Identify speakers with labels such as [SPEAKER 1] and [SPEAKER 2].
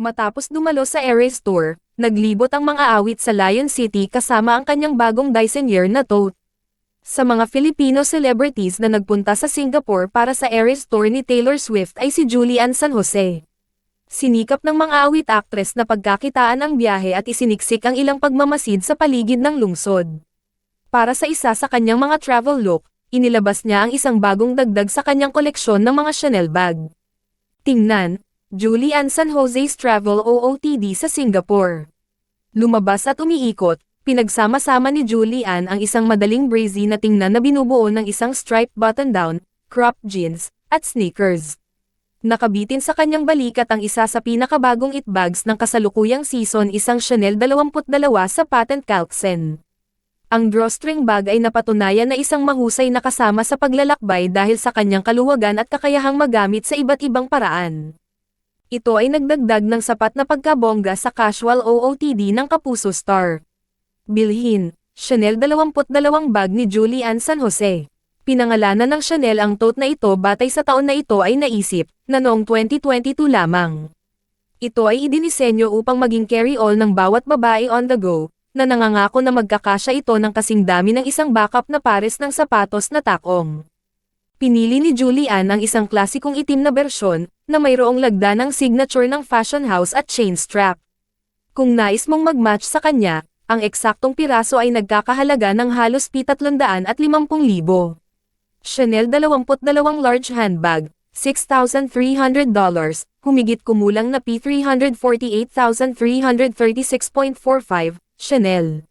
[SPEAKER 1] Matapos dumalo sa Eras Tour, naglibot ang mga awit sa Lion City kasama ang kanyang bagong Dyson na tote. Sa mga Filipino celebrities na nagpunta sa Singapore para sa Eras Tour ni Taylor Swift ay si Julian San Jose. Sinikap ng mga awit actress na pagkakitaan ang biyahe at isiniksik ang ilang pagmamasid sa paligid ng lungsod. Para sa isa sa kanyang mga travel look, inilabas niya ang isang bagong dagdag sa kanyang koleksyon ng mga Chanel bag. Tingnan, Julian San Jose's Travel OOTD sa Singapore. Lumabas at umiikot, pinagsama-sama ni Julian ang isang madaling brazy na tingnan na binubuo ng isang striped button-down, cropped jeans, at sneakers. Nakabitin sa kanyang balikat ang isa sa pinakabagong it bags ng kasalukuyang season isang Chanel 22 sa patent Calcsen. Ang drawstring bag ay napatunayan na isang mahusay na kasama sa paglalakbay dahil sa kanyang kaluwagan at kakayahang magamit sa iba't ibang paraan. Ito ay nagdagdag ng sapat na pagkabongga sa casual OOTD ng Kapuso Star. Bilhin, Chanel 22 bag ni Julian San Jose. Pinangalanan ng Chanel ang tote na ito batay sa taon na ito ay naisip, na noong 2022 lamang. Ito ay idinisenyo upang maging carry-all ng bawat babae on the go, na nangangako na magkakasya ito ng kasing dami ng isang backup na pares ng sapatos na takong. Pinili ni Julian ang isang klasikong itim na bersyon, na mayroong lagda ng signature ng fashion house at chain strap. Kung nais mong mag-match sa kanya, ang eksaktong piraso ay nagkakahalaga ng halos P350,000. Chanel 22 large handbag, $6,300, humigit kumulang na P348,336.45, Chanel.